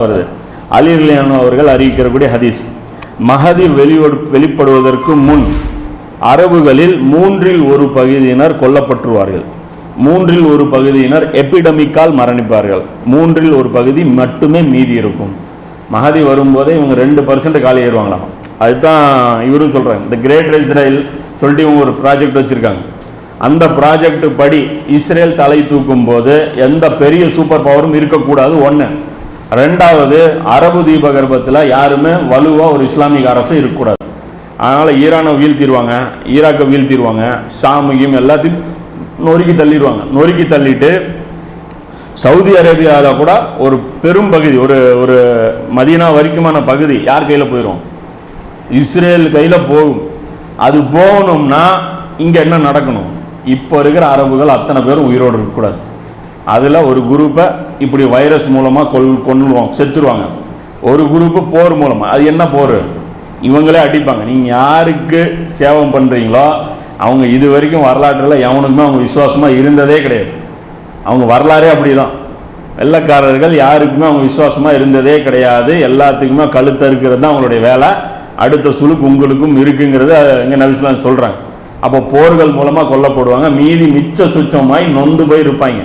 வருது. அலிர்லியானு அவர்கள் அறிவிக்கிறபடி ஹதீஸ். மகதி வெளிவடு வெளிப்படுவதற்கு முன் அரபுகளில் மூன்றில் ஒரு பகுதியினர் கொல்லப்பட்டுருவார்கள். மூன்றில் ஒரு பகுதியினர் எபிடமிக்கால் மரணிப்பார்கள். மூன்றில் ஒரு பகுதி மட்டுமே மீதி இருக்கும். மகதி வரும்போதே இவங்க ரெண்டு பர்சன்ட் காலி ஏறுவாங்களாம் அதுதான் இவரும் சொல்றாங்க. இந்த கிரேட் இஸ்ரேல் சொல்லிட்டு இவங்க ஒரு ப்ராஜெக்ட் வச்சிருக்காங்க. அந்த ப்ராஜெக்ட் படி இஸ்ரேல் தலை தூக்கும் போது எந்த பெரிய சூப்பர் பவரும் இருக்கக்கூடாது. ஒன்று ரெண்டாவது அரபு தீபகற்பத்தில் யாருமே வலுவாக ஒரு இஸ்லாமிக் அரசு இருக்கக்கூடாது. அதனால் ஈரானை வீழ்த்திடுவாங்க ஈராக்கை வீழ்த்திடுவாங்க ஷாமையும் எல்லாத்தையும் நொறுக்கி தள்ளிடுவாங்க நொறுக்கி தள்ளிட்டு சவுதி அரேபியாவில் கூட ஒரு பெரும் பகுதி ஒரு ஒரு மதீனா வரைக்குமான பகுதி யார் கையில் போயிடும் இஸ்ரேல் கையில் போகும். அது போகணும்னா இங்கே என்ன நடக்கணும்? இப்போ இருக்கிற அரபுகள் அத்தனை பேரும் உயிரோடு இருக்கக்கூடாது. அதில் ஒரு குரூப்பை இப்படி வைரஸ் மூலமாக கொல் கொண்டுருவாங்க செத்துருவாங்க. ஒரு குரூப்பு போர் மூலமாக அது என்ன போர்? இவங்களே அடிப்பாங்க. நீங்கள் யாருக்கு சேவம் பண்ணுறீங்களோ அவங்க இது வரைக்கும் வரலாற்றில் எவனுக்குமே அவங்க விசுவாசமாக இருந்ததே கிடையாது. அவங்க வரலாறே அப்படிதான். வெள்ளக்காரர்கள் யாருக்குமே அவங்க விசுவாசமாக இருந்ததே கிடையாது. எல்லாத்துக்குமே கழுத்த இருக்கிறது தான் அவங்களுடைய வேலை. அடுத்த சுழுக்கு உங்களுக்கும் இருக்குங்கிறது இங்கே நபிஸ்லாம் சொல்கிறாங்க அப்போ போர்கள் மூலமாக கொல்லப்படுவாங்க. மீதி மிச்ச சுச்சமாய் நொந்து போய் இருப்பாங்க.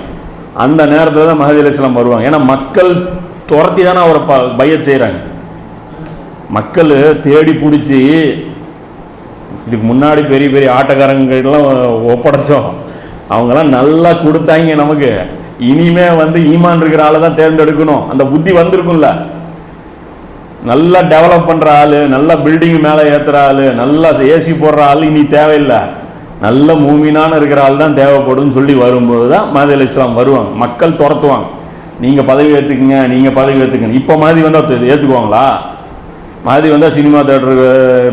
அந்த நேரத்தில் தான் மஹதி அலிஸ்லாம் வருவாங்க. ஏன்னா மக்கள் துரத்தி தானே அவரை ப பைய செய்கிறாங்க மக்கள் தேடி பிடிச்சி இதுக்கு முன்னாடி பெரிய பெரிய ஆட்டக்காரங்கெல்லாம் ஒப்படைச்சோம். அவங்கெல்லாம் நல்லா கொடுத்தாங்க நமக்கு. இனிமே வந்து ஈமான் இருக்கிற ஆளை தான் தேர்ந்தெடுக்கணும். அந்த புத்தி வந்திருக்கும்ல. நல்லா டெவலப் பண்ணுற ஆள் நல்லா பில்டிங் மேலே ஏற்றுற ஆள் நல்லா ஏசி போடுற ஆள் இனி தேவையில்லை. நல்ல மூமினான இருக்கிற ஆள் தான் தேவைப்படும் சொல்லி வரும்போது தான் மதல் இஸ்லாம் வருவாங்க. மக்கள் துரத்துவாங்க. நீங்கள் பதவி ஏற்றுக்குங்க நீங்கள் பதவி ஏற்றுக்குங்க இப்போ மாதிரி வந்தால் ஏற்றுக்குவாங்களா மாதிரி வந்தால் சினிமா தேட்டருக்கு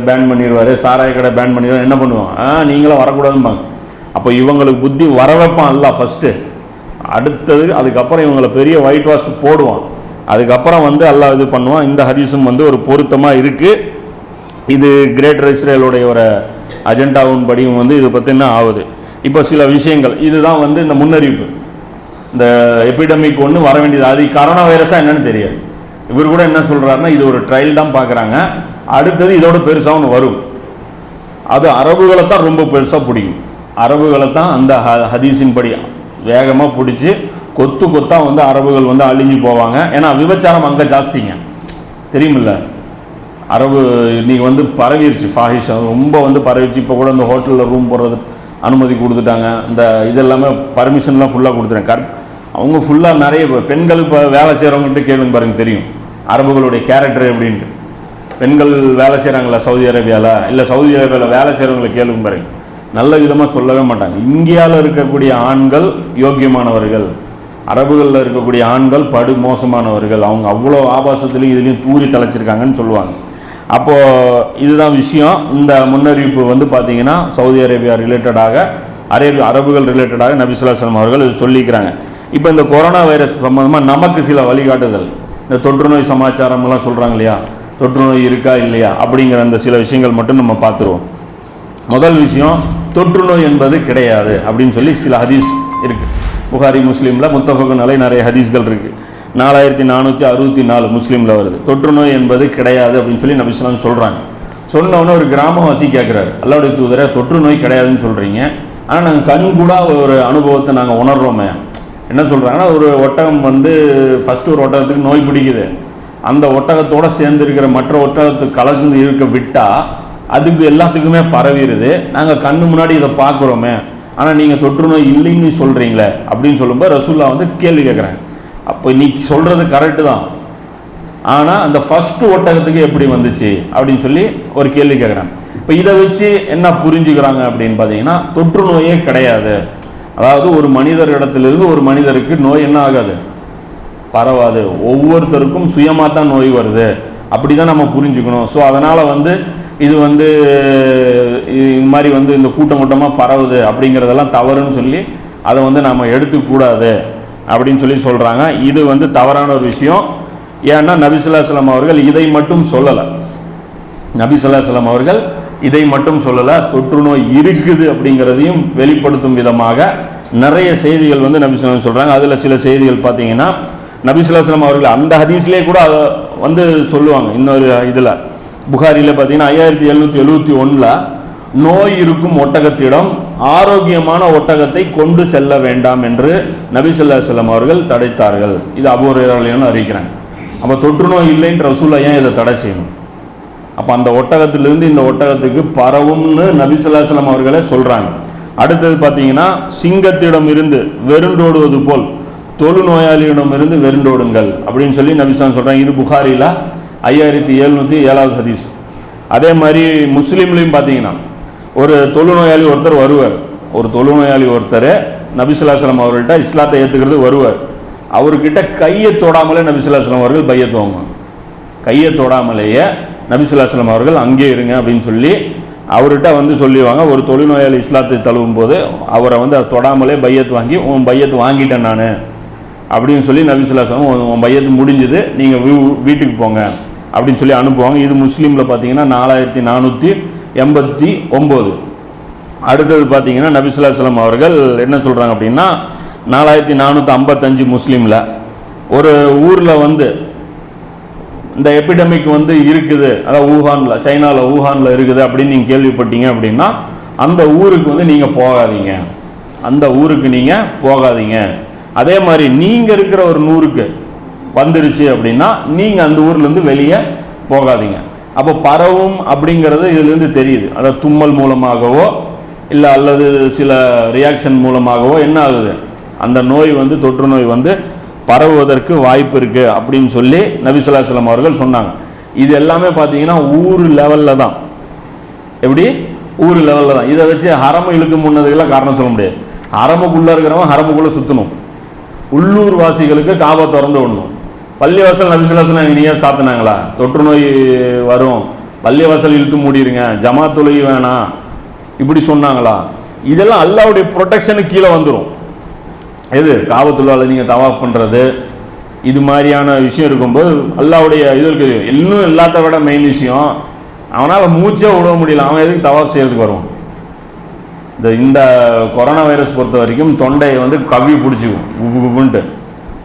பேன் பண்ணிடுவார் சாராய கடை பேன் பண்ணிடுவார் என்ன பண்ணுவான் ஆ நீங்களும் வரக்கூடாதும்பாங்க. அப்போ இவங்களுக்கு புத்தி வர வைப்பான் அல்ல ஃபஸ்ட்டு அடுத்தது அதுக்கப்புறம் இவங்களை பெரிய ஒயிட் வாஷ் போடுவான். அதுக்கப்புறம் வந்து அல்லா இது பண்ணுவான். இந்த ஹதீஸும் வந்து ஒரு பொருத்தமாக இருக்குது இது கிரேட்டர் இஸ்ரேலுடைய ஒரு அஜெண்டாவின் படியும் வந்து இது பற்றின ஆகுது? இப்போ சில விஷயங்கள் இதுதான் வந்து இந்த முன்னறிவிப்பு. இந்த எபிடமிக் ஒன்று வர வேண்டியது. அது கரோனா வைரஸா என்னன்னு தெரியாது. இவர் கூட என்ன சொல்றாருன்னா இது ஒரு ட்ரையல் தான் பார்க்குறாங்க. அடுத்தது இதோட பெருசாக ஒன்று வரும். அது அரபுகளை தான் ரொம்ப பெருசாக பிடிக்கும். அரபுகளை தான் அந்த ஹ ஹதீஸின் படி வேகமாக பிடிச்சி கொத்து கொத்தா வந்து அரபுகள் வந்து அழிஞ்சு போவாங்க. ஏன்னா விபச்சாரம் அங்கே ஜாஸ்திங்க. தெரியுமில்ல? அரபு இன்றைக்கி வந்து பரவிடுச்சு ஃபாஹிஷ் ரொம்ப வந்து பரவிச்சு இப்போ கூட இந்த ஹோட்டலில் ரூம் போடுறது அனுமதி கொடுத்துட்டாங்க. இந்த இதெல்லாமே பர்மிஷன்லாம் ஃபுல்லாக கொடுத்துட்டாங்க கர் அவங்க ஃபுல்லாக நிறைய பெண்கள் இப்போ வேலை செய்கிறவங்ககிட்ட கேளுங்க பாருங்க தெரியும். அரபுகளுடைய கேரக்டர் எப்படின்ட்டு. பெண்கள் வேலை செய்கிறாங்களா சவுதி அரேபியாவில் இல்லை சவுதி அரேபியாவில் வேலை செய்கிறவங்களை கேளுங்க பாருங்க. நல்ல விதமாக சொல்லவே மாட்டாங்க. இந்தியாவில் இருக்கக்கூடிய ஆண்கள் யோக்கியமானவர்கள். அரபுகளில் இருக்கக்கூடிய ஆண்கள் படு மோசமானவர்கள். அவங்க அவ்வளோ ஆபாசத்துலேயும் இதுலேயும் தூரி தலைச்சிருக்காங்கன்னு சொல்லுவாங்க. அப்போது இதுதான் விஷயம். இந்த முன்னறிவிப்பு வந்து பார்த்தீங்கன்னா சவுதி அரேபியா ரிலேட்டடாக அரேபி அரபுகள் ரிலேட்டடாக நபிசுல்லாஸ்லாம் அவர்கள் இது சொல்லிக்கிறாங்க. இப்போ இந்த கொரோனா வைரஸ் சம்மந்தமாக நமக்கு சில வழிகாட்டுதல். இந்த தொற்று நோய் சமாச்சாரம்லாம் சொல்கிறாங்க இல்லையா? தொற்று நோய் இருக்கா இல்லையா? அப்படிங்கிற அந்த சில விஷயங்கள் மட்டும் நம்ம பார்த்துருவோம். முதல் விஷயம் தொற்று நோய் என்பது கிடையாது அப்படின்னு சொல்லி சில ஹதீஸ் இருக்குது புகாரி முஸ்லீமில் முத்தஃபகுனாலே நிலை நிறைய ஹதீஸ்கள் இருக்குது நாலாயிரத்தி நானூற்றி அறுபத்தி நாலு முஸ்லீம்ல வருது. தொற்று நோய் என்பது கிடையாது அப்படின்னு சொல்லி நபிஸ்லாம் சொல்கிறாங்க சொன்னவொன்னே ஒரு கிராமவாசி கேட்குறாரு அல்லாவுடைய தூதரை தொற்று நோய் கிடையாதுன்னு சொல்கிறீங்க ஆனால் நாங்கள் கண் கூட ஒரு அனுபவத்தை நாங்கள் உணர்றோமே. என்ன சொல்கிறாங்கன்னா ஒரு ஒட்டகம் வந்து ஃபஸ்ட்டு ஒரு ஒட்டகத்துக்கு நோய் பிடிக்குது. அந்த ஒட்டகத்தோட சேர்ந்து இருக்கிற மற்ற ஒட்டகத்துக்கு கலந்து இருக்க விட்டால் அதுக்கு எல்லாத்துக்குமே பரவிடுது நாங்கள் கண்ணு முன்னாடி இதை பார்க்குறோமே ஆனால் நீங்கள் தொற்று நோய் இல்லைன்னு சொல்கிறீங்களே அப்படின்னு சொல்லும்போது ரசூல்லா வந்து கேள்வி கேட்குறாங்க அப்போ நீ சொல்கிறது கரெக்டு தான். ஆனால் அந்த ஃபஸ்ட்டு ஒட்டகத்துக்கு எப்படி வந்துச்சு? அப்படின்னு சொல்லி ஒரு கேள்வி கேட்குறேன் இப்போ இதை வச்சு என்ன புரிஞ்சுக்கிறாங்க அப்படின்னு பார்த்தீங்கன்னா தொற்று நோயே கிடையாது. அதாவது ஒரு மனிதர் இடத்துலேருந்து ஒரு மனிதருக்கு நோய் என்ன ஆகாது? பரவாது. ஒவ்வொருத்தருக்கும் சுயமாக தான் நோய் வருது. அப்படி தான் நம்ம புரிஞ்சுக்கணும். ஸோ அதனால் வந்து இது வந்து இது மாதிரி வந்து இந்த கூட்டம் கூட்டமாக பரவுது அப்படிங்கிறதெல்லாம் தவறுன்னு சொல்லி அதை வந்து நம்ம எடுத்துக்கூடாது. அப்படின்னு சொல்லி சொல்கிறாங்க இது வந்து தவறான ஒரு விஷயம். ஏன்னா நபிசுல்லாஸ்லாம் அவர்கள் இதை மட்டும் சொல்லலை. நபிசுல்லாஸ்லாம் அவர்கள் இதை மட்டும் சொல்லலை. தொற்று நோய் இருக்குது அப்படிங்கிறதையும் வெளிப்படுத்தும் விதமாக நிறைய செய்திகள் வந்து நபிசுலாம் சொல்கிறாங்க அதில் சில செய்திகள் பார்த்தீங்கன்னா நபிசுல்லாஸ்லாம் அவர்கள் அந்த ஹதீஸ்லேயே கூட அதை வந்து சொல்லுவாங்க. இன்னொரு இதில் புகாரியில் பார்த்தீங்கன்னா ஐயாயிரத்தி எழுநூற்றி எழுபத்தி ஒன்றில் நோய் இருக்கும் ஒட்டகத்திடம் ஆரோக்கியமான ஒட்டகத்தை கொண்டு செல்ல வேண்டாம் என்று நபிசுல்லாஸ்லாம் அவர்கள் தடைத்தார்கள். இது அபூர்வம் அறிவிக்கிறாங்க அப்போ தொற்று நோய் இல்லைன்ற ரசூலா ஏன் இதை தடை செய்யணும்? அப்போ அந்த ஒட்டகத்திலிருந்து இந்த ஒட்டகத்துக்கு பரவும்னு நபிசுல்லாஸ்லாம் அவர்களே சொல்கிறாங்க அடுத்தது பார்த்தீங்கன்னா சிங்கத்திடம் இருந்து வெருண்டோடுவது போல் தொழு இருந்து வெருண்டோடுங்கள் அப்படின்னு சொல்லி நபிசான் சொல்கிறாங்க இது புகாரில? ஐயாயிரத்தி எழுநூற்றி ஏழாவது ஹதீஸ். அதே மாதிரி முஸ்லீம்லேயும் பார்த்தீங்கன்னா ஒரு தொழுநோயாளி ஒருத்தர் வருவார். ஒரு தொழுநோயாளி ஒருத்தர் நபிசுல்லாஸ்லாம் அவர்கள்ட்ட இஸ்லாத்தை ஏற்றுக்கிறது வருவார். அவர்கிட்ட கையை தொடாமலே நபிசுல்லாஸ்லாம் அவர்கள் பையத்துவாங்க கையை தொடாமலேயே நபிசுல்லாஸ்லாம் அவர்கள் அங்கே இருங்க அப்படின்னு சொல்லி அவர்கிட்ட வந்து சொல்லிடுவாங்க. ஒரு தொழில்நோயாளி இஸ்லாத்தை தழுவும் போது அவரை வந்து அதை தொடாமலே பையத்து வாங்கி உன் பையத்து வாங்கிட்டேன் நான் அப்படின்னு சொல்லி நபிசுல்லாஸ்லாம் உன் பையத்து முடிஞ்சது நீங்கள் வீட்டுக்கு போங்க அப்படின்னு சொல்லி அனுப்புவாங்க. இது முஸ்லீமில் பார்த்தீங்கன்னா நாலாயிரத்தி நானூற்றி எண்பத்தி ஒம்பது. அடுத்தது பார்த்தீங்கன்னா நபிசுல்லாஸ்லாம் அவர்கள் என்ன சொல்கிறாங்க அப்படின்னா நாலாயிரத்தி நானூற்றி ஐம்பத்தஞ்சு முஸ்லீமில் ஒரு ஊரில் வந்து இந்த எபிடமிக் வந்து இருக்குது அதாவது ஊஹானில் சைனாவில் ஊஹானில் இருக்குது அப்படின்னு நீங்கள் கேள்விப்பட்டீங்க அப்படின்னா அந்த ஊருக்கு வந்து நீங்கள் போகாதீங்க. அந்த ஊருக்கு நீங்கள் போகாதீங்க. அதே மாதிரி நீங்கள் இருக்கிற ஒரு நூறுக்கு வந்துருச்சு அப்படின்னா நீங்கள் அந்த ஊர்லேருந்து வெளியே போகாதீங்க. அப்போ பரவும் அப்படிங்கிறது இதுலேருந்து தெரியுது. அதாவது தும்மல் மூலமாகவோ இல்லை அல்லது சில ரியாக்ஷன் மூலமாகவோ என்ன ஆகுது? அந்த நோய் வந்து தொற்று நோய் வந்து பரவுவதற்கு வாய்ப்பு இருக்குது அப்படின்னு சொல்லி நபிசுல்லாஸ்லாம் அவர்கள் சொன்னாங்க. இது எல்லாமே பார்த்தீங்கன்னா ஊர் லெவலில் தான். எப்படி? ஊர் லெவலில் தான். இதை வச்சு ஹரம இழுக்க முன்னதுக்கெல்லாம் காரணம் சொல்ல முடியாது. ஹரமுக்குள்ளே இருக்கிறவன் ஹரமுக்குள்ளே சுற்றணும் உள்ளூர் வாசிகளுக்கு காபா திறந்து விடணும். பள்ளிவாசல் நபிசுல்லாஸ்லாம் நீங்க சாத்தினாங்களா? தொற்று நோய் வரும். பள்ளிவாசல் இழுத்து மூடிடுங்க ஜமா தொழுகி வேணாம். இப்படி சொன்னாங்களா? இதெல்லாம் அல்லாவுடைய ப்ரொடெக்ஷனுக்கு கீழே வந்துடும் எது? காவத்துள்ளால் நீங்கள் தவாஃப் பண்ணுறது இது மாதிரியான விஷயம் இருக்கும்போது அல்லாவுடைய இது இருக்குது இன்னும் எல்லாத்த விட மெயின் விஷயம் அவனால் மூச்சே விட முடியல. அவன் எதுக்கு தவாஃப் செய்கிறதுக்கு வருவான்? இந்த இந்த கொரோனா வைரஸ் பொறுத்த வரைக்கும் தொண்டையை வந்து கவி பிடிச்சிக்கும். உப்பு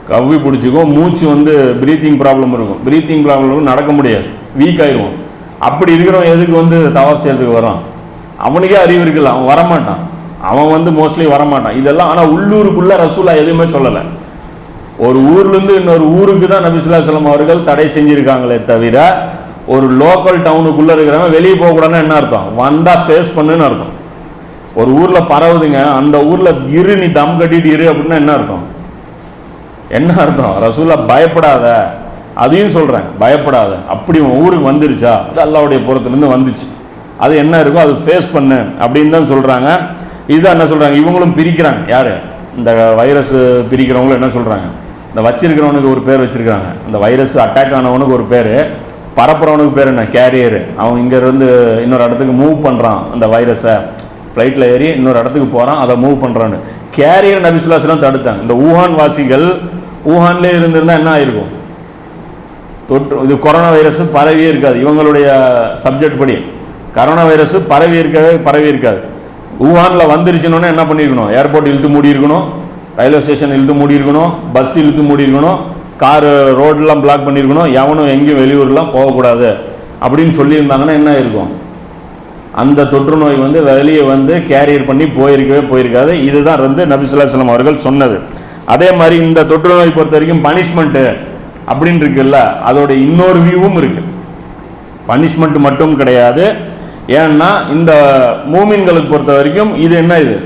கவ்வி பிடிச்சிக்கும் மூச்சு வந்து ப்ரீத்திங் ப்ராப்ளம் இருக்கும். ப்ரீத்திங் ப்ராப்ளம் நடக்க முடியாது. வீக் ஆயிடுவோம் அப்படி இருக்கிறவன் எதுக்கு வந்து தவாஃப் செய்யறதுக்கு வரான்? அவனுக்கே அறிவு இருக்குல்ல அவன் வரமாட்டான். அவன் வந்து மோஸ்ட்லி வரமாட்டான். இதெல்லாம் ஆனால் உள்ளூருக்குள்ள ரசூலா எதுவுமே சொல்லலை. ஒரு ஊர்லேருந்து இன்னொரு ஊருக்கு தான் நபிசுல்லாஸ்லம் அவர்கள் தடை செஞ்சுருக்காங்களே தவிர ஒரு லோக்கல் டவுனுக்குள்ளே இருக்கிறவன் வெளியே போகக்கூடாதுன்னு என்ன அர்த்தம்? வந்தால் ஃபேஸ் பண்ணுன்னு அர்த்தம். ஒரு ஊரில் பரவுதுங்க அந்த ஊரில் இரு நீ தம் கட்டிட்டு இரு அப்படின்னா என்ன அர்த்தம்? என்ன அர்த்தம்? ரசூலா பயப்படாத. அதையும் சொல்கிறேன் பயப்படாத. அப்படி உன் ஊருக்கு வந்துருச்சா? அது அல்லாவுடைய புறத்துலேருந்து வந்துச்சு. அது என்ன இருக்கோ அது ஃபேஸ் பண்ணு அப்படின்னு தான் சொல்கிறாங்க இதுதான் என்ன சொல்கிறாங்க இவங்களும் பிரிக்கிறாங்க. யார்? இந்த வைரஸ் பிரிக்கிறவங்களும் என்ன சொல்கிறாங்க இந்த வச்சிருக்கிறவனுக்கு ஒரு பேர் வச்சுருக்காங்க இந்த வைரஸ் அட்டாக் ஆனவனுக்கு ஒரு பேர். பரப்புறவனுக்கு பேர் என்ன? கேரியர் அவன் இங்கேருந்து இன்னொரு இடத்துக்கு மூவ் பண்ணுறான் அந்த வைரஸை ஃப்ளைட்டில் ஏறி இன்னொரு இடத்துக்கு போகிறான் அதை மூவ் பண்ணுறான்னு கேரியர் நபிசுல்லாஸ்லாம் தடுத்தாங்க. இந்த ஊஹான் வாசிகள் ஊஹான்லேயே இருந்திருந்தால் என்ன ஆயிருக்கும்? தொற்று இது கொரோனா வைரஸ் பரவியே இருக்காது. இவங்களுடைய சப்ஜெக்ட் படி. கரோனா வைரஸ் பரவி இருக்கவே பரவி இருக்காது. ஊஹானில் வந்துருச்சுன்னு என்ன பண்ணியிருக்கணும் ஏர்போர்ட் இழுத்து மூடி இருக்கணும் ரயில்வே ஸ்டேஷன் இழுத்து மூடி இருக்கணும் பஸ் இழுத்து மூடி இருக்கணும் கார் ரோடெலாம் பிளாக் பண்ணியிருக்கணும் எவனும் எங்கேயும் வெளியூர்லாம் போகக்கூடாது அப்படின்னு சொல்லியிருந்தாங்கன்னா என்ன இருக்கும் அந்த தொற்று நோய் வந்து வெளியே வந்து கேரியர் பண்ணி போயிருக்கவே போயிருக்காது. இதுதான் வந்து நபிசுல்லாஸ்லாம் அவர்கள் சொன்னது. அதே மாதிரி இந்த தொற்று நோய் பொறுத்த வரைக்கும் பனிஷ்மெண்ட்டு அப்படின்னு இருக்குல்ல அதோட இன்னொரு வியூவும் இருக்கு. பனிஷ்மெண்ட் மட்டும் கிடையாது. ஏன்னா இந்த மூமின்களுக்கு பொறுத்த வரைக்கும் இது என்ன இது?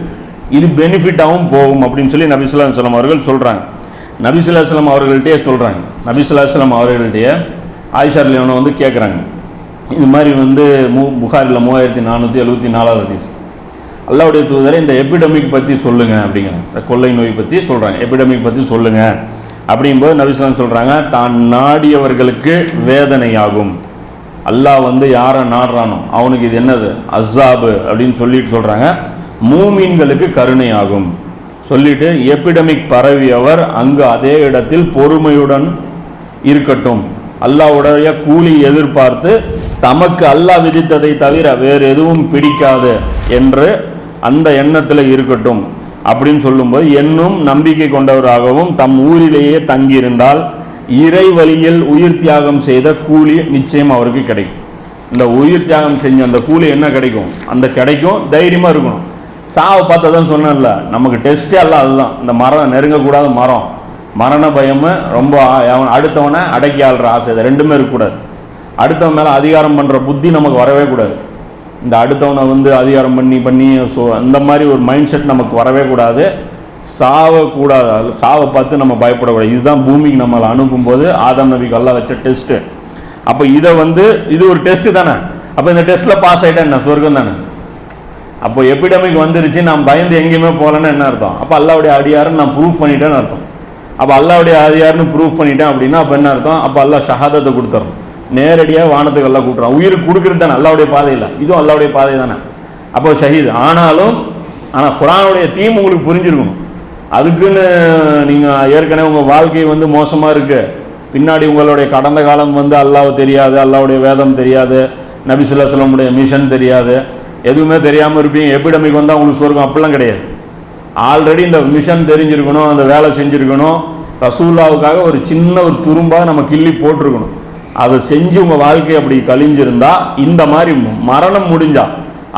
இது பெனிஃபிட்டாகவும் போகும் அப்படின்னு சொல்லி நபிசுல்லாஸ்லாம் அவர்கள் சொல்கிறாங்க நபிசுல்லாஸ்லாம் அவர்கள்ட்டே சொல்கிறாங்க நபிசுல்லாஸ்லாம் அவர்கள்ட்டே ஆயிஷா லியோனை வந்து கேட்குறாங்க இது மாதிரி வந்து மூ புகாரில் மூவாயிரத்தி நானூற்றி எழுபத்தி நாலாவது ஹதீஸ். அல்லாவுடைய தூதரை இந்த எபிடமிக் பற்றி சொல்லுங்கள் அப்படிங்கிறாங்க. கொள்ளை நோய் பற்றி சொல்கிறாங்க எபிடமிக் பற்றி சொல்லுங்கள் அப்படிங்கும்போது நபிஸ்லாம் சொல்கிறாங்க தான் நாடியவர்களுக்கு வேதனையாகும். அல்லாஹ் வந்து யாரை நாடுறானோ அவனுக்கு இது என்னது? அஸ்ஸாபு அப்படின்னு சொல்லிட்டு சொல்கிறாங்க மூமீன்களுக்கு கருணையாகும். சொல்லிட்டு எபிடமிக் பரவியவர் அங்கு அதே இடத்தில் பொறுமையுடன் இருக்கட்டும். அல்லாவுடைய கூலி எதிர்பார்த்து தமக்கு அல்லாஹ் விதித்ததை தவிர வேறு எதுவும் பிடிக்காது என்று அந்த எண்ணத்தில் இருக்கட்டும் அப்படின்னு சொல்லும்போது என்னும் நம்பிக்கை கொண்டவராகவும் தம் ஊரிலேயே தங்கியிருந்தால் இறை வழியில் உயிர் தியாகம் செய்த கூலி நிச்சயம் அவருக்கு கிடைக்கும். இந்த உயிர் தியாகம் செஞ்ச அந்த கூலி என்ன கிடைக்கும்? அந்த கிடைக்கும் தைரியமாக இருக்கணும். சாவை பார்த்தா தான் சொன்னேன்ல நமக்கு டெஸ்ட்டே எல்லாம் அதுதான். இந்த மரம் நெருங்கக்கூடாத மரம். மரண பயம் ரொம்ப ஆ- அவன் அடுத்தவனை அடக்கி ஆள்ற ஆசை. இது ரெண்டுமே இருக்கக்கூடாது அடுத்தவன் மேலே அதிகாரம் பண்ணுற புத்தி நமக்கு வரவே கூடாது. இந்த அடுத்தவனை வந்து அதிகாரம் பண்ணி பண்ணி ஸோ அந்த மாதிரி ஒரு மைண்ட் செட் நமக்கு வரவே கூடாது. சாவக்கூடாது. சாவை பார்த்து நம்ம பயப்படக்கூடாது. இதுதான் பூமிக்கு நம்மளை அனுப்பும்போது ஆதம் நபிக்கு எல்லாம் வச்ச டெஸ்ட்டு அப்போ இதை வந்து இது ஒரு டெஸ்ட்டு தானே? அப்போ இந்த டெஸ்ட்டில் பாஸ் ஆகிட்டா என்ன? சொர்க்கம் தானே? அப்போ எபிடமிக் வந்துருச்சு நான் பயந்து எங்கேயுமே போகலன்னு என்ன அர்த்தம்? அப்போ அல்லாவுடைய அடியாருன்னு நான் ப்ரூஃப் பண்ணிட்டேன்னு அர்த்தம். அப்போ அல்லாவுடைய ஆதியார்னு ப்ரூஃப் பண்ணிட்டேன் அப்படின்னா அப்போ என்ன அர்த்தம்? அப்போ அல்லா ஷஹாதத்தை கொடுத்துறோம் நேரடியாக வானத்துக்கு எல்லாம் கூட்டுறான். உயிருக்கு கொடுக்குறது தானே அல்லாவுடைய பாதையில். இல்லை இதுவும் அல்லாவுடைய பாதை தானே. அப்போ ஷஹீத் ஆனாலும் ஆனால் குரானுடைய தீம் உங்களுக்கு புரிஞ்சிருக்கணும். அதுக்குன்னு நீங்கள் ஏற்கனவே உங்கள் வாழ்க்கை வந்து மோசமாக இருக்கு. பின்னாடி உங்களுடைய கடந்த காலம் வந்து அல்லாஹ் தெரியாது அல்லாவுடைய வேதம் தெரியாது நபிசுல்லாஸ்லமுடைய மிஷன் தெரியாது. எதுவுமே தெரியாமல் இருப்பீங்க. எபிடமிக் வந்தால் உங்களுக்கு சொர்க்கம் அப்படிலாம் கிடையாது. ஆல்ரெடி இந்த மிஷன் தெரிஞ்சிருக்கணும் அந்த வேலை செஞ்சுருக்கணும். ரசூல்லாவுக்காக ஒரு சின்ன ஒரு துரும்பாக நம்ம கிள்ளி போட்டிருக்கணும். அதை செஞ்சு உங்கள் வாழ்க்கை அப்படி கழிஞ்சிருந்தா இந்த மாதிரி மரணம் முடிஞ்சா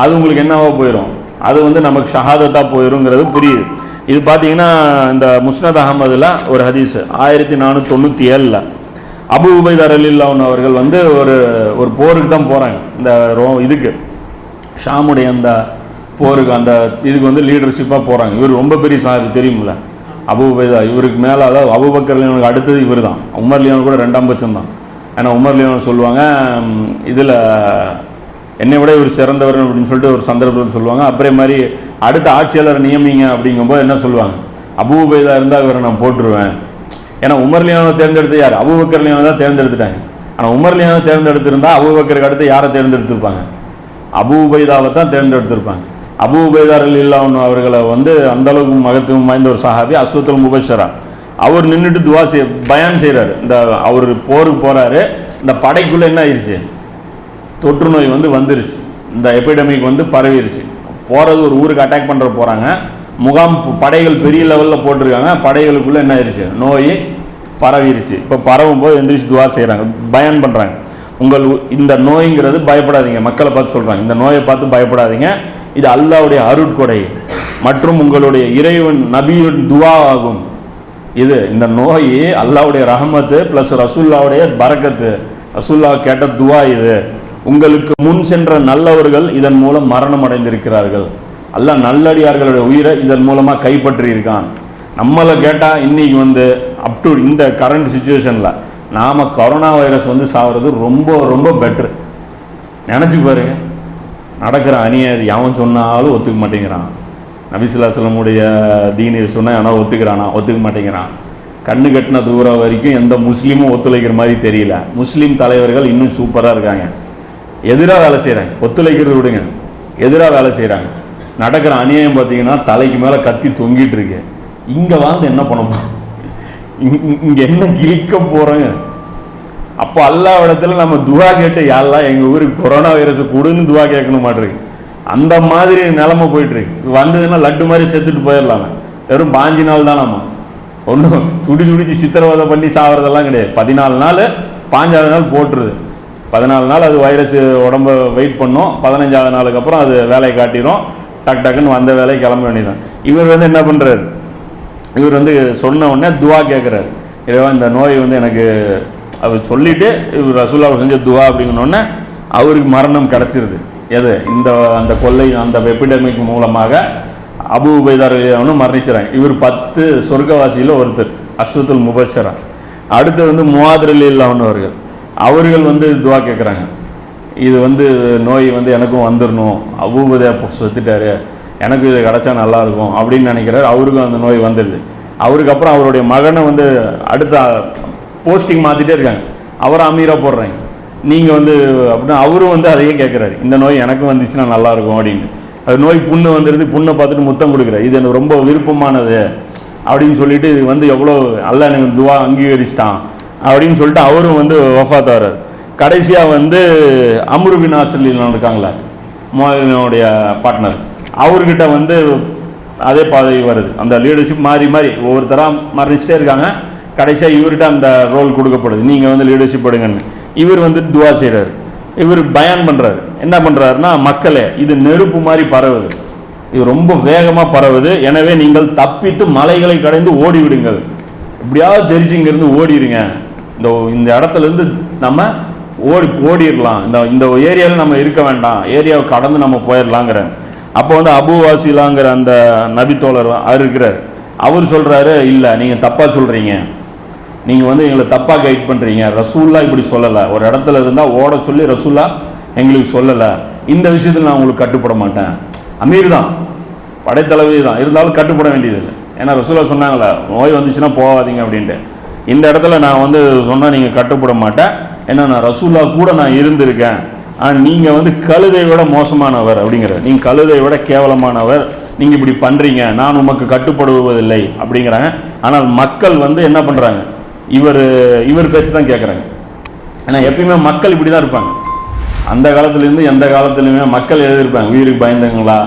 அது உங்களுக்கு என்னவா போயிடும் அது வந்து நமக்கு ஷஹாதத்தாக போயிருங்கிறது புரியுது. இது பார்த்தீங்கன்னா இந்த முஸ்னத் அகமதில் ஒரு ஹதீஸ் ஆயிரத்தி நானூற்றி தொண்ணூற்றி ஏழில். அபு உபைதர் அலில்லான் அவர்கள் வந்து ஒரு ஒரு போருக்கு தான் போகிறாங்க இந்த ரோ இதுக்கு. ஷாமுடைய அந்த போருக்கு அந்த இதுக்கு வந்து லீடர்ஷிப்பாக போகிறாங்க இவர் ரொம்ப பெரிய சாஹிப் தெரியுமில்ல அபுபைதா இவருக்கு மேலே அதாவது அபுபக்கர் லியோனுக்கு அடுத்தது இவர் தான் உமர் லியோன் கூட ரெண்டாம் பட்சம் தான் ஏன்னா உமர் லியோன் சொல்லுவாங்க இதில் என்னை விட இவர் சிறந்தவர் அப்படின்னு சொல்லிட்டு ஒரு சந்தர்ப்பத்தில் சொல்லுவாங்க. அப்புறம் மாதிரி அடுத்த ஆட்சியாளர் நியமிங்க அப்படிங்கும்போது என்ன சொல்லுவாங்க? அபுபைதா இருந்தால் இவரை நான் போட்டுருவேன். ஏன்னா உமர் லியோனை தேர்ந்தெடுத்து யார்? அபுபக்கர் லியோனை தான் தேர்ந்தெடுத்துட்டாங்க. ஆனால் உமர் லியோனை தேர்ந்தெடுத்திருந்தால் அபுபக்கருக்கு அடுத்து யாரை தேர்ந்தெடுத்திருப்பாங்க? அபு உபைதாவை தான் தேர்ந்தெடுத்திருப்பாங்க. அபு உபேதார் இல்லாம அவர்களை வந்து அந்த அளவுக்கு மகத்துவம் வாய்ந்த ஒரு சஹாபி அஸ்வத்துல் முபஷரா. அவர் நின்றுட்டு துவா செய் பயான் செய்கிறாரு இந்த அவர் போருக்கு போகிறாரு இந்த படைக்குள்ளே என்ன ஆயிடுச்சு தொற்று நோய் வந்து வந்துருச்சு. இந்த எபிடமிக் வந்து பரவிருச்சு. போகிறது ஒரு ஊருக்கு அட்டாக் பண்ணுற போகிறாங்க முகாம் படைகள் பெரிய லெவலில் போட்டிருக்காங்க. படைகளுக்குள்ளே என்ன ஆயிடுச்சு நோய் பரவிருச்சு. இப்போ பரவும் போது எந்திரிச்சு துவா செய்கிறாங்க பயன் பண்ணுறாங்க உங்கள் இந்த நோய்ங்கிறது பயப்படாதீங்க. மக்களை பார்த்து சொல்கிறாங்க இந்த நோயை பார்த்து பயப்படாதீங்க. இது அல்லாவுடைய அருட்கொடை மற்றும் உங்களுடைய இறைவன் நபியின் துவா ஆகும் இது இந்த நோய் அல்லாவுடைய ரஹமத்து ப்ளஸ் ரசூல்லாவுடைய பரக்கத்து. ரசூல்லா கேட்ட துவா இது. உங்களுக்கு முன் சென்ற நல்லவர்கள் இதன் மூலம் மரணம் அடைந்திருக்கிறார்கள் அல்லாஹ் நல்லடியார்களுடைய உயிரை இதன் மூலமாக கைப்பற்றி இருக்கான் நம்மளை கேட்டால் இன்னைக்கு வந்து அப் டு இந்த கரண்ட் சுச்சுவேஷனில் நாம் கொரோனா வைரஸ் வந்து சாவறது ரொம்ப ரொம்ப பெட்ரு நினச்சி பாருங்கள் நடக்கிற அநியாயம் எவன் சொன்னாலும் ஒத்துக்க மாட்டேங்கிறான். நபிசுல்லாசலமுடைய தீனி சொன்னால் ஆனால் ஒத்துக்கிறானா? ஒத்துக்க மாட்டேங்கிறான். கண்ணு கட்டின தூரம் வரைக்கும் எந்த முஸ்லீமும் ஒத்துழைக்கிற மாதிரி தெரியல. முஸ்லீம் தலைவர்கள் இன்னும் சூப்பராக இருக்காங்க. எதிராக வேலை செய்கிறாங்க ஒத்துழைக்கிறது விடுங்க. எதிராக வேலை செய்கிறாங்க நடக்கிற அநியாயம் பார்த்தீங்கன்னா தலைக்கு மேலே கத்தி தொங்கிட்டு இருக்கு. இங்கே வாழ்ந்து என்ன பண்ண போறோம்? இங்கே என்ன கிழிக்க போகிறோங்க அப்போ அல்லா இடத்துல நம்ம துவா கேட்டு யாரெல்லாம் எங்கள் ஊருக்கு கொரோனா வைரஸ் கொடுன்னு துவா கேட்கணும் மாட்டிருக்கு. அந்த மாதிரி நிலமை போயிட்டுருக்கு. வந்ததுன்னா லட்டு மாதிரி செத்துட்டு போயிடலாமே. வெறும் பாஞ்சு நாள் தான் நம்ம ஒன்றும் துடி துடிச்சு சித்திரவதை பண்ணி சாகிறதெல்லாம் கிடையாது. பதினாலு நாள் பாஞ்சாவது நாள் போட்டுருது. பதினாலு நாள் அது வைரஸ் உடம்ப வெயிட் பண்ணும். பதினஞ்சாவது நாளுக்கு அப்புறம் அது வேலையை காட்டிடும் டக் டக்குன்னு வந்த வேலையை கிளம்ப வேண்டியதான் இவர் வந்து என்ன பண்ணுறாரு இவர் வந்து சொன்ன உடனே துவா கேட்குறாரு இறைவா இந்த நோய் வந்து எனக்கு அவர் சொல்லிட்டு இவர் ரசூல்லாவை செஞ்ச துவா அப்படிங்கனோடனே அவருக்கு மரணம் கிடச்சிருது. எது? இந்த அந்த கொள்ளை அந்த எபிடமிக் மூலமாக அபு உபைதார் அவனும் மரணிச்சிறாங்க. இவர் பத்து சொர்க்கவாசியில் ஒருத்தர் அஸ்வத்துல் முபஷரா. அடுத்து வந்து முவாதிரில் இல்லாமவர்கள் அவர்கள். வந்து துவா கேட்குறாங்க இது வந்து நோய் வந்து எனக்கும் வந்துடணும் அபூபதே செத்துட்டாரு. எனக்கு இது கிடச்சா நல்லாயிருக்கும் அப்படின்னு நினைக்கிறார். அவருக்கும் அந்த நோய் வந்துடுது. அவருக்கு அப்புறம் அவருடைய மகனை வந்து அடுத்த போஸ்டிங் மாற்றிட்டே இருக்காங்க. அவரை அமீராக போடுறாங்க நீங்கள் வந்து அப்படின்னா அவரும் வந்து அதையே கேட்குறாரு இந்த நோய் எனக்கும் வந்துச்சுன்னா நல்லாயிருக்கும் அப்படின்னு. அது நோய் புண்ணு வந்துடுது புண்ணை பார்த்துட்டு முத்தம் கொடுக்குறாரு இது எனக்கு ரொம்ப விருப்பமானது அப்படின்னு சொல்லிட்டு இது வந்து எவ்வளோ அல்ல எனக்கு துவா அங்கீகரிச்சிட்டான் அப்படின்னு சொல்லிட்டு அவரும் வந்து வஃபாத் ஆகிறார் கடைசியாக வந்து அமருபின் ஆசிரியர் இருக்காங்களா மோதனுடைய பார்ட்னர் அவர்கிட்ட வந்து அதே பாதை வருது. அந்த லீடர்ஷிப் மாறி மாறி ஒவ்வொருத்தராக மறைச்சிட்டே இருக்காங்க. கடைசியாக இவர்கிட்ட அந்த ரோல் கொடுக்கப்படுது. நீங்கள் வந்து லீடர்ஷிப் எடுங்கன்னு. இவர் வந்து துவா செய்கிறார் இவர் பயான் பண்ணுறாரு என்ன பண்ணுறாருன்னா மக்களே இது நெருப்பு மாதிரி பரவுது. இது ரொம்ப வேகமாக பரவுது. எனவே நீங்கள் தப்பித்து மலைகளை கடைந்து ஓடி விடுங்கள் எப்படியாவது தெரிஞ்சு இங்கேருந்து ஓடிடுங்க இந்த இந்த இடத்துல இருந்து நம்ம ஓடி ஓடிடலாம் இந்த இந்த ஏரியாவில் நம்ம இருக்க வேண்டாம். ஏரியாவை கடந்து நம்ம போயிடலாங்கிற அப்போ வந்து அபுவாசிலாங்கிற அந்த நபித்தோழர் அவர் இருக்கிறார். அவர் சொல்கிறாரு இல்லை நீங்கள் தப்பாக சொல்கிறீங்க நீங்கள் வந்து எங்களை தப்பாக கைட் பண்ணுறீங்க ரசூல்லா இப்படி சொல்லலை. ஒரு இடத்துல இருந்தால் ஓட சொல்லி ரசூல்லா எங்களுக்கு சொல்லலை. இந்த விஷயத்தில் நான் உங்களுக்கு கட்டுப்பட மாட்டேன். அமீர் தான். படைத்தளபதி தான். இருந்தாலும் கட்டுப்பட வேண்டியதில்லை. ஏன்னா ரசூலா சொன்னாங்களே நோய் வந்துச்சுன்னா போகாதீங்க அப்படின்ட்டு. இந்த இடத்துல நான் வந்து சொன்னால் நீங்கள் கட்டுப்பட மாட்டேன். ஏன்னா நான் ரசூல்லா கூட நான் இருந்திருக்கேன். ஆனால் நீங்கள் வந்து கழுதை விட மோசமானவர் அப்படிங்கிற நீங்கள் கழுதை விட கேவலமானவர். நீங்கள் இப்படி பண்ணுறீங்க நான் உமக்கு கட்டுப்படுவதில்லை அப்படிங்கிறாங்க. ஆனால் மக்கள் வந்து என்ன பண்ணுறாங்க இவர் இவர் பேச்சு தான் கேட்குறாங்க ஏன்னா எப்பயுமே மக்கள் இப்படி தான் இருப்பாங்க. அந்த காலத்துலேருந்து எந்த காலத்துலையுமே மக்கள் எழுதியிருப்பாங்க. உயிருக்கு பயந்தங்களா